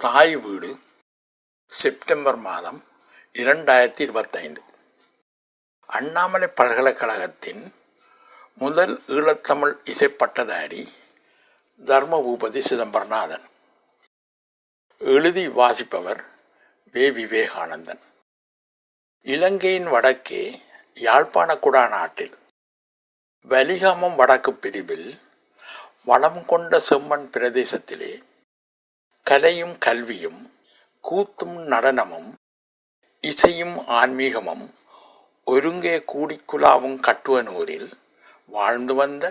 தாய் வீடு செப்டம்பர் மாதம் இரண்டாயிரத்தி இருபத்தைந்து. அண்ணாமலை பல்கலைக்கழகத்தின் முதல் ஈழத்தமிழ் இசைப்பட்டதாரி தர்மபூபதி சிதம்பரநாதன். எழுதி வாசிப்பவர் வே. விவேகானந்தன். இலங்கையின் வடக்கே யாழ்ப்பாண குடா நாட்டில் வலிகாமம் வடக்கு பிரிவில் வளம் கொண்ட செம்மண் பிரதேசத்திலே கலையும் கல்வியும் கூத்தும் நடனமும் இசையும் ஆன்மீகமும் ஒருங்கே கூடிக்குலாவும் கட்டுவனூரில் வாழ்ந்து வந்த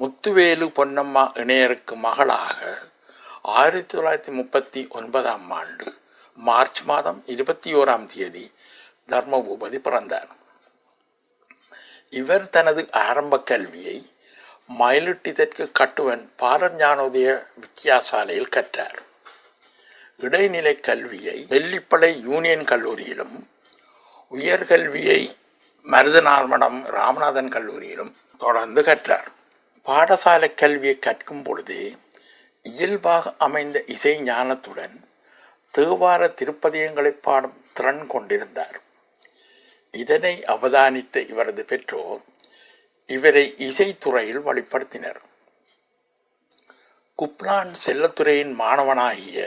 முத்துவேலு பொன்னம்மா இணையருக்கு மகளாக ஆயிரத்தி தொள்ளாயிரத்தி முப்பத்தி ஒன்பதாம் ஆண்டு மார்ச் மாதம் இருபத்தி ஓராம் தேதி தர்மபூபதி பிறந்தார். இவர் தனது ஆரம்ப கல்வியை மயிலிட்டி தெற்கு கட்டுவன் பாலர் ஞானோதய வித்தியாசாலையில் கற்றார். இடைநிலை கல்வியை வெள்ளிப்பளை யூனியன் கல்லூரியிலும் உயர்கல்வியை மருதநார்மடம் ராமநாதன் கல்லூரியிலும் தொடர்ந்து கற்றார். பாடசாலை கல்வியை கற்கும் பொழுது இயல்பாக அமைந்த இசை ஞானத்துடன் தேவார திருப்பதியங்களை பாடும் திறன் கொண்டிருந்தார். இதனை அவதானித்த இவரது பெற்றோர் இவரை இசைத்துறையில் வழிப்படுத்தினர் குப்லான் செல்லத்துறையின் மாணவனாகிய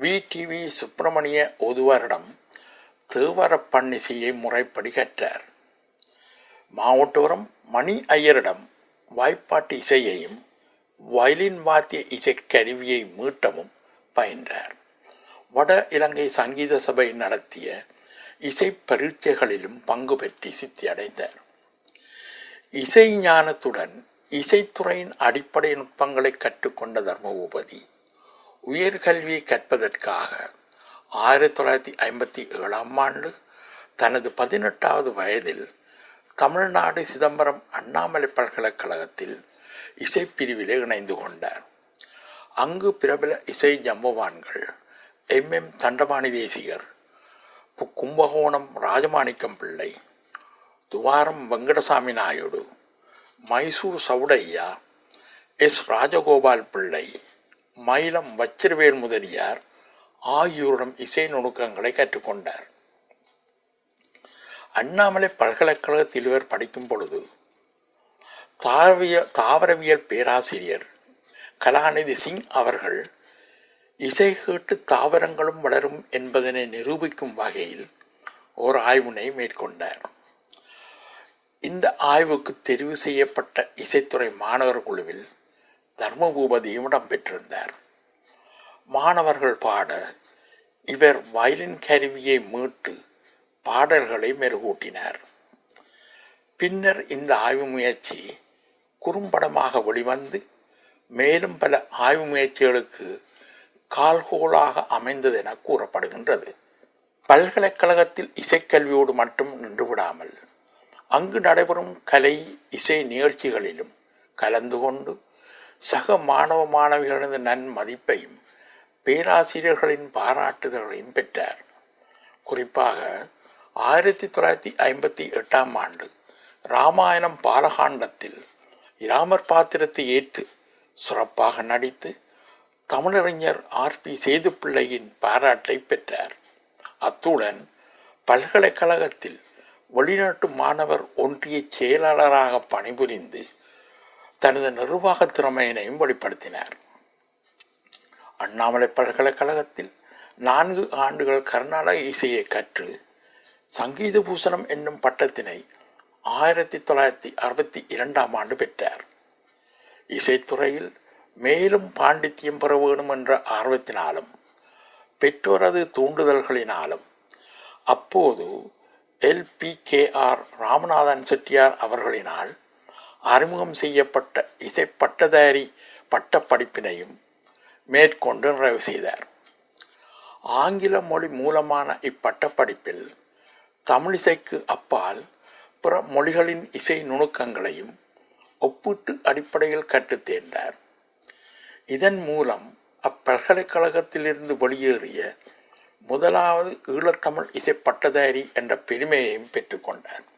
வி. டிவி சுப்பிரமணிய ஒதுவரிடம் தேவரப் பண்ணிசையை முறைப்படி கற்றார். மாவட்டோரம் மணி ஐயரிடம் வாய்ப்பாட்டு இசையையும் வயலின் வாத்திய இசைக்கருவியை மீட்டவும் பயின்றார். வட இலங்கை சங்கீத சபை நடத்திய இசை பரீட்சைகளிலும் பங்கு பெற்று சித்தி அடைந்தார். இசை ஞானத்துடன் இசைத்துறையின் அடிப்படை நுட்பங்களை கற்றுக்கொண்ட தர்மபூபதி உயர்கல்வியை கற்பதற்காக ஆயிரத்தி தொள்ளாயிரத்தி ஐம்பத்தி ஏழாம் ஆண்டு தனது பதினெட்டாவது வயதில் தமிழ்நாடு சிதம்பரம் அண்ணாமலை பல்கலைக்கழகத்தில் இசைப்பிரிவிலே இணைந்து கொண்டார். அங்கு பிரபல இசை ஜம்பவான்கள் M M Thandapani Desikar Kumbakonam Rajamanickam Pillai Dwaram Venkataswami Naidu Mysore Chowdiah S. Rajagopal Pillai Mayilam வச்சிருவேல் Mudaliar ஆகியோரிடம் இசை நுணுக்கங்களை கற்றுக்கொண்டார். அண்ணாமலை பல்கலைக்கழகத்தில் இவர் படிக்கும் பொழுது தாவரவிய தாவரவியல் பேராசிரியர் கலாநிதி சிங் அவர்கள் இசை கேட்டு தாவரங்களும் வளரும் என்பதனை நிரூபிக்கும் வகையில் ஓர் ஆய்வினை மேற்கொண்டார். இந்த ஆய்வுக்கு தெரிவு செய்யப்பட்ட இசைத்துறை மாணவர் குழுவில் தர்மபூபதியும் இடம்பெற்றிருந்தார். மாணவர்கள் பாட இவர் வயலின் கருவியை மீட்டு பாடல்களை மெருகூட்டினார். பின்னர் இந்த ஆய்வு முயற்சி குறும்படமாக வெளிவந்து மேலும் பல ஆய்வு முயற்சிகளுக்கு கால்கோலாக அமைந்தது என கூறப்படுகின்றது. பல்கலைக்கழகத்தில் இசைக்கல்வியோடு மட்டும் நின்றுவிடாமல் அங்கு நடைபெறும் கலை இசை நிகழ்ச்சிகளிலும் கலந்து கொண்டு சக மாணவ மாணவிகளது நன்மதிப்பையும் பேராசிரியர்களின் பாராட்டுதல்களையும் பெற்றார். குறிப்பாக ஆயிரத்தி தொள்ளாயிரத்தி ஐம்பத்தி எட்டாம் ஆண்டு ராமாயணம் பாலகாண்டத்தில் இராமர் பாத்திரத்தை ஏற்று சிறப்பாக நடித்து தமிழறிஞர் ஆர். பி. சேதுப்பிள்ளையின் பாராட்டை பெற்றார். அத்துடன் பல்கலைக்கழகத்தில் வெளிநாட்டு மாணவர் ஒன்றிய செயலாளராக பணிபுரிந்து தனது நிர்வாக திறமையினையும் வெளிப்படுத்தினார். அண்ணாமலை பல்கலைக்கழகத்தில் நான்கு ஆண்டுகள் கர்நாடக இசையை கற்று சங்கீத பூசணம் என்னும் பட்டத்தினை ஆயிரத்தி தொள்ளாயிரத்தி அறுபத்தி இரண்டாம் ஆண்டு பெற்றார். இசைத்துறையில் மேலும் பாண்டித்யம் பெற வேண்டும் என்ற ஆர்வத்தினாலும் பெற்றோரது தூண்டுதல்களினாலும் அப்போது L. P. K. R. Ramanathan Chettiar அவர்களினால் அறிமுகம் செய்யப்பட்ட இசை பட்டதாரி பட்டப்படிப்பினையும் மேற்கொண்டு நிறைவு செய்தார். ஆங்கில மொழி மூலமான இப்பட்டப்படிப்பில் தமிழிசைக்கு அப்பால் பிற மொழிகளின் இசை நுணுக்கங்களையும் ஒப்பீட்டு அடிப்படையில் கற்றுத் தேர்ந்தார். இதன் மூலம் அப்பல்கலைக்கழகத்திலிருந்து வெளியேறிய முதலாவது ஈழத்தமிழ் இசை பட்டதாரி என்ற பெருமையையும் பெற்றுக்கொண்டார்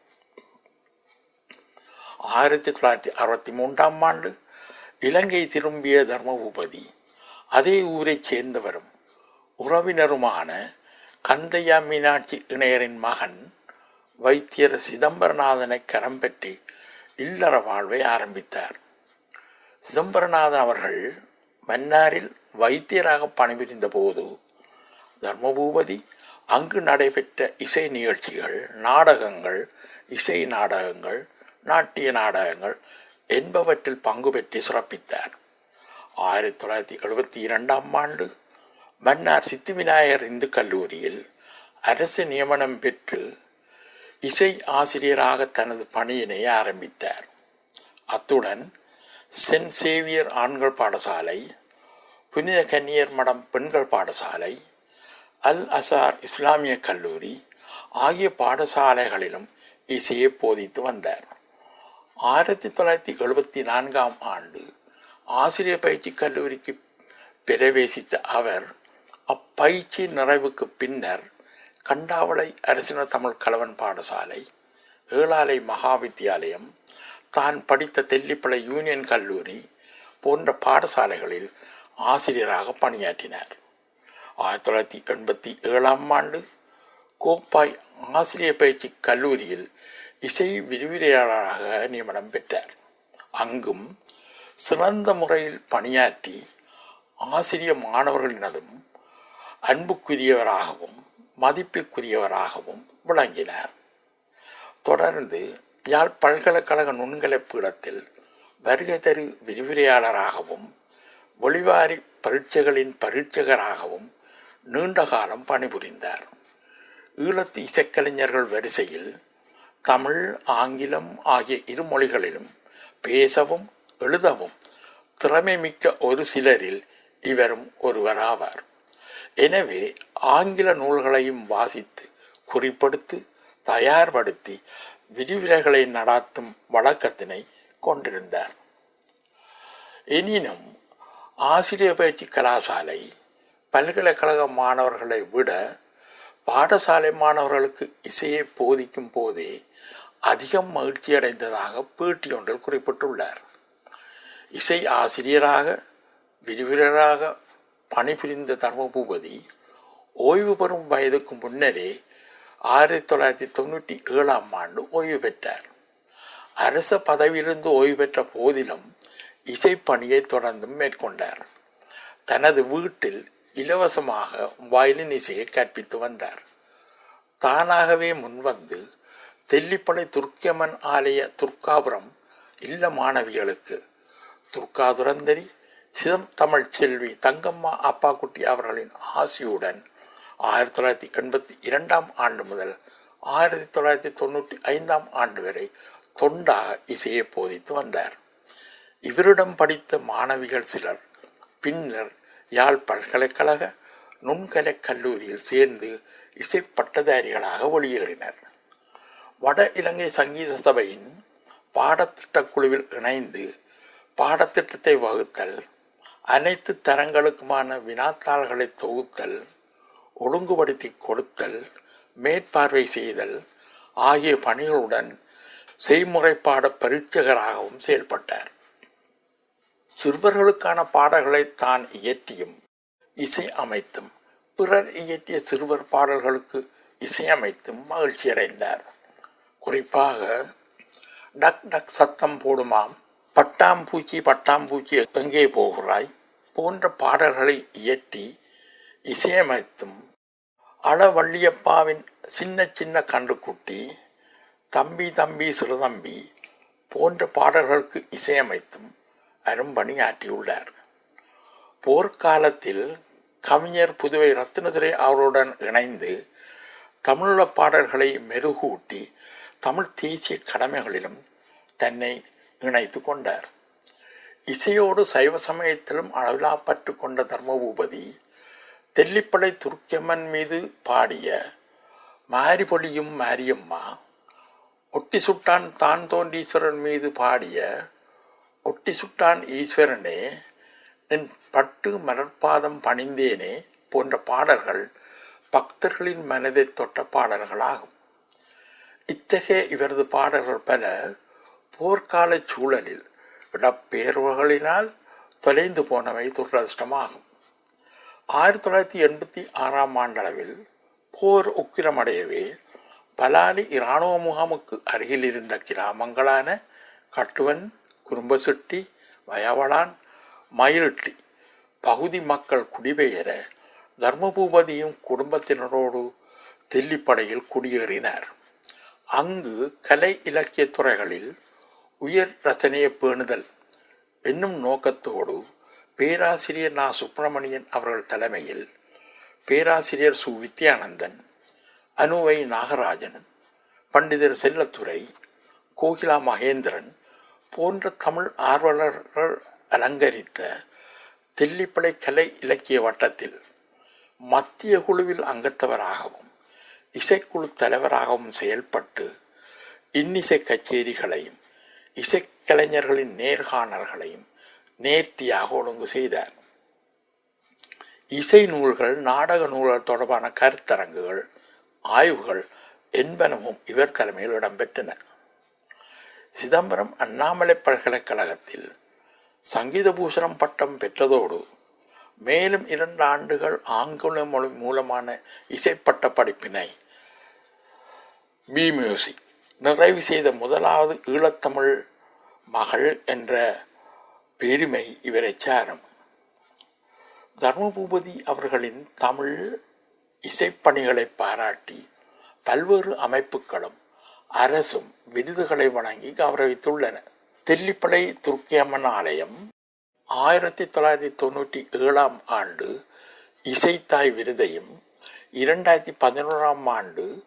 ஆயிரத்தி தொள்ளாயிரத்தி அறுபத்தி மூன்றாம் ஆண்டு இலங்கை திரும்பிய தர்மபூபதி அதே ஊரைச் சேர்ந்தவரும் உறவினருமான கந்தையா மீனாட்சி இணையரின் மகன் வைத்தியர் சிதம்பரநாதனை கரம் பற்றி இல்லற வாழ்வை ஆரம்பித்தார். சிதம்பரநாதன் அவர்கள் மன்னாரில் வைத்தியராக பணிபுரிந்த போது தர்மபூபதி அங்கு நடைபெற்ற இசை நிகழ்ச்சிகள் நாடகங்கள் இசை நாடகங்கள் நாட்டிய நாடகங்கள் என்பவற்றில் பங்கு பெற்று சிறப்பித்தார். ஆயிரத்தி தொள்ளாயிரத்தி எழுபத்தி இரண்டாம் ஆண்டு மன்னார் சித்தி விநாயகர் இந்து கல்லூரியில் அரசு நியமனம் பெற்று இசை ஆசிரியராக தனது பணியினை ஆரம்பித்தார். அத்துடன் சென்ட் சேவியர் ஆண்கள் பாடசாலை புனித கன்னியர் மடம் பெண்கள் பாடசாலை அல் அசார் இஸ்லாமிய கல்லூரி ஆகிய பாடசாலைகளிலும் இசையை போதித்து வந்தார். ஆயிரத்தி தொள்ளாயிரத்தி எழுபத்தி நான்காம் ஆண்டு ஆசிரியர் பயிற்சி கல்லூரிக்கு பிரவேசித்த அவர் அப்பயிற்சி நிறைவுக்கு பின்னர் கண்டாவளை அரசின தமிழ் கலவன் பாடசாலை ஏழாலை மகா வித்தியாலயம் தான் படித்த தெல்லிப்பளை யூனியன் கல்லூரி போன்ற பாடசாலைகளில் ஆசிரியராக பணியாற்றினார். ஆயிரத்தி தொள்ளாயிரத்தி எண்பத்தி ஏழாம் ஆண்டு கோப்பாய் ஆசிரியர் பயிற்சி கல்லூரியில் இசை விரிவுரையாளராக நியமனம் பெற்றார். அங்கும் சிறந்த முறையில் பணியாற்றி ஆசிரிய மாணவர்களினதும் அன்புக்குரியவராகவும் மதிப்புக்குரியவராகவும் விளங்கினார். தொடர்ந்து யாழ் பல்கலைக்கழக நுண்கலை பீடத்தில் வருகை தரு விரிவுரையாளராகவும் வெளிவாரி பரீட்சைகளின் பரீட்சகராகவும் நீண்ட காலம் பணிபுரிந்தார். ஈழத்து இசைக்கலைஞர்கள் வரிசையில் தமிழ் ஆங்கிலம் ஆகிய இரு மொழிகளிலும் பேசவும் எழுதவும் திறமை மிக்க ஒரு சிலரில் இவரும் ஒருவராவார். எனவே ஆங்கில நூல்களையும் வாசித்து குறிப்படுத்தி தயார்படுத்தி விரிவுரைகளை நடாத்தும் வழக்கத்தினை கொண்டிருந்தார். எனினும் ஆசிரியர் பயிற்சி கலாசாலை பல்கலைக்கழக மாணவர்களை விட பாடசாலை மாணவர்களுக்கு இசையை போதிக்கும் போதே அதிகம் மகிழ்ச்சியடைந்ததாக பேட்டி ஒன்றில் குறிப்பிட்டுள்ளார். இசை ஆசிரியராக விரிவிரராக பணிபுரிந்த தர்மபூபதி ஓய்வு பெறும் வயதுக்கு முன்னரே ஆயிரத்தி தொள்ளாயிரத்தி தொண்ணூற்றி ஏழாம் ஆண்டு ஓய்வு பெற்றார். அரச பதவியிலிருந்து ஓய்வு பெற்ற போதிலும் இசைப்பணியை தொடர்ந்தும் மேற்கொண்டார். தனது வீட்டில் இலவசமாக வயலின் இசையை கற்பித்து வந்தார். தானாகவே முன்வந்து தெல்லிப்பளை துர்க்கியம்மன் ஆலய துர்க்காபுரம் இல்ல மாணவிகளுக்கு. துர்க்காதுரந்தரி சிதம் தமிழ் செல்வி தங்கம்மா அப்பாக்குட்டி அவர்களின் ஆசியுடன் ஆயிரத்தி தொள்ளாயிரத்தி எண்பத்தி இரண்டாம் ஆண்டு முதல் ஆயிரத்தி தொள்ளாயிரத்தி தொண்ணூற்றி ஐந்தாம் ஆண்டு வரை தொண்டாக இசையை போதித்து வந்தார். இவரிடம் படித்த மாணவிகள் சிலர் பின்னர் யாழ் பல்கலைக்கழக நுண்கலை கல்லூரியில் சேர்ந்து இசை பட்டதாரிகளாக வெளியேறினர். வட இலங்கை சங்கீத சபையின் பாடத்திட்ட குழுவில் இணைந்து பாடத்திட்டத்தை வகுத்தல் அனைத்து தரங்களுக்குமான வினாத்தாள்களை தொகுத்தல் ஒழுங்குபடுத்தி கொடுத்தல் மேற்பார்வை செய்தல் ஆகிய பணிகளுடன் செய்முறைப்பாட பரீட்சகராகவும் செயல்பட்டார். சிறுவர்களுக்கான பாடல்களை தான் இயற்றியும் இசை அமைத்தும் பிறர் இயற்றிய சிறுவர் பாடல்களுக்கு இசையமைத்தும் மகிழ்ச்சியடைந்தார். குறிப்பாக டக் டக் சத்தம் போடுமாம். பட்டாம்பூச்சி பட்டாம்பூச்சி எங்கே போகிறாய்? போன்ற பாடல்களை இயற்றி இசையமைத்தும் அளவள்ளியப்பாவின் சின்ன சின்ன கண்டுக்குட்டி தம்பி தம்பி சிறுதம்பி போன்ற பாடல்களுக்கு இசையமைத்தும் அரும்பணியாற்றியுள்ளார் போர்க்காலத்தில் கவிஞர் புதுவை ரத்னதுரை அவருடன் இணைந்து தமிழ பாடல்களை மெருகூட்டி தமிழ் தேசிய கடமைகளிலும் தன்னை இணைத்து கொண்டார். இசையோடு சைவ சமயத்திலும் அளவிலாப்பற்று கொண்ட தர்மபூபதி தெல்லிப்படை துர்க்கியம்மன் மீது பாடிய மாரிபொழியும் மாரியம்மா ஒட்டி சுட்டான் தான் தோன்றீஸ்வரன் மீது பாடிய ஒட்டி சுட்டான் ஈஸ்வரனே நின் பட்டு மலர்பாதம் பணிந்தேனே போன்ற பாடல்கள் பக்தர்களின் மனதை தொட்ட பாடல்களாகும். இத்தகைய இவரது பாடல்கள் பல போர்க்கால சூழலில் இடப்பெயர்வுகளினால் தொலைந்து போனவை துரதிருஷ்டமாகும். ஆயிரத்தி தொள்ளாயிரத்தி எண்பத்தி ஆறாம் ஆண்டளவில் போர் உக்கிரமடையவே பலாலி இராணுவ முகாமுக்கு அருகில் இருந்த கிராமங்களான கட்டுவன் குறும்பசிட்டி வயவளான் மயிலிட்டி பகுதி மக்கள் குடிபெயர தர்மபூபதியும் குடும்பத்தினரோடு தெல்லிப்படையில் குடியேறினார். அங்கு கலை இலக்கிய துறைகளில் உயர் ரசனையை பேணுதல் என்னும் நோக்கத்தோடு பேராசிரியர் நா. சுப்பிரமணியன் அவர்கள் தலைமையில் பேராசிரியர் சு. வித்யானந்தன் அனுவை நாகராஜன் பண்டிதர் செல்லத்துறை கோகிலா மகேந்திரன் போன்ற தமிழ் ஆர்வலர்கள் அலங்கரித்த தெல்லிப்படை கலை இலக்கிய வட்டத்தில் மத்திய குழுவில் அங்கத்தவராகவும் இசைக்குழு தலைவராகவும் செயல்பட்டு இன்னிசை கச்சேரிகளையும் இசைக்கலைஞர்களின் நேர்காணல்களையும் நேர்த்தியாக ஒழுங்கு செய்தார். இசை நூல்கள் நாடக நூல்கள் தொடர்பான கருத்தரங்குகள் ஆய்வுகள் என்பனவும் இவர் தலைமையில் இடம்பெற்றன. சிதம்பரம் அண்ணாமலை பல்கலைக்கழகத்தில் சங்கீத பூஷணம் பட்டம் பெற்றதோடு மேலும் இரண்டு ஆண்டுகள் ஆங்கில மொழி மூலமான இசைப்பட்ட படிப்பினை பி மியூசிக் நிறைவு செய்த முதலாவது ஈழத்தமிழ் மகள் என்ற பெருமை இவரை சாரும். தர்மபூபதி அவர்களின் தமிழ் இசைப்பணிகளை பாராட்டி பல்வேறு அமைப்புகளும் அரசும் விருதுகளை வழங்கி கௌரவித்துள்ளன. தெல்லிப்படை துர்க்கியம்மன் ஆலயம் ஆயிரத்தி தொள்ளாயிரத்தி தொண்ணூற்றி ஏழாம் ஆண்டு இசைத்தாய் விருதையும் இரண்டாயிரத்தி பதினோராம் ஆண்டு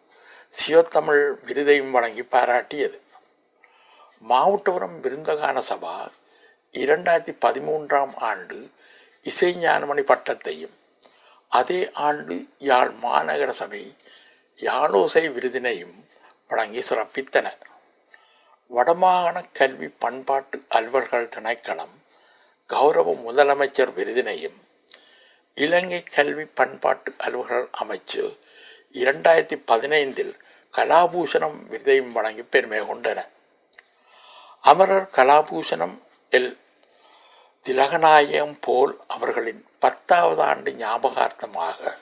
சிவத்தமிழ் விருதையும் வழங்கி பாராட்டியது. மாவட்டபுரம் விருந்தகான சபா இரண்டாயிரத்தி பதிமூன்றாம் ஆண்டு இசைஞானமணி பட்டத்தையும் அதே ஆண்டு யாழ் மாநகர சபை யாழோசை விருதினையும் வழங்கி சிறப்பித்தன. வடமாகாண கல்வி பண்பாட்டு அலுவல்கள் திணைக்களம் கௌரவ முதலமைச்சர் விருதினையும் இலங்கை கல்வி பண்பாட்டு அலுவல்கள் அமைச்சு இரண்டாயிரத்தி பதினைந்தில் கலாபூஷணம் விருதையும் வழங்கி பெருமை கொண்டன. அமரர் கலாபூஷணம் எல். திலகநாயகம் போல் அவர்களின் பத்தாவது ஆண்டு ஞாபகார்த்தமாக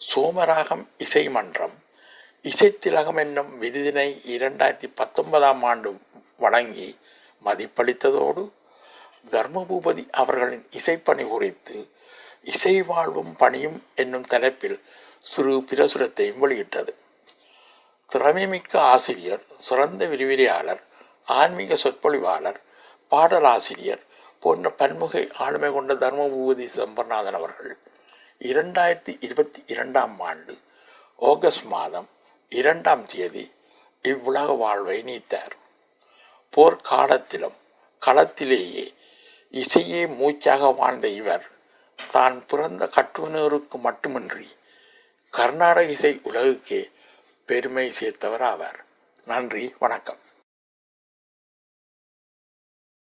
சோமராகம் இசை மன்றம் இசைத்திலகம் என்னும் விருதினை இரண்டாயிரத்தி பத்தொன்பதாம் ஆண்டு வழங்கி மதிப்பளித்ததோடு தர்மபூபதி அவர்களின் இசைப்பணி குறித்து இசை வாழ்வும் பணியும் என்னும் தலைப்பில் சிறு பிரசுரத்தையும் வெளியிட்டது. திறமைமிக்க ஆசிரியர் சிறந்த விரிவிரியாளர் ஆன்மீக சொற்பொழிவாளர் பாடலாசிரியர் போன்ற பன்முகை ஆளுமை கொண்ட தர்மபூபதி சம்பர்நாதன் அவர்கள் இரண்டாயிரத்தி இருபத்தி இரண்டாம் ஆண்டு ஆகஸ்ட் மாதம் இரண்டாம் தேதி இவ்வுலக வாழ்வை நீத்தார். போர்க்காலத்திலும் களத்திலேயே இசையே மூச்சாக வாழ்ந்த இவர் தான் பிறந்த கட்டுவனூருக்கு மட்டுமின்றி கர்நாடக இசை உலகுக்கே பெருமை சேர்த்தவர் ஆவார் நன்றி வணக்கம்.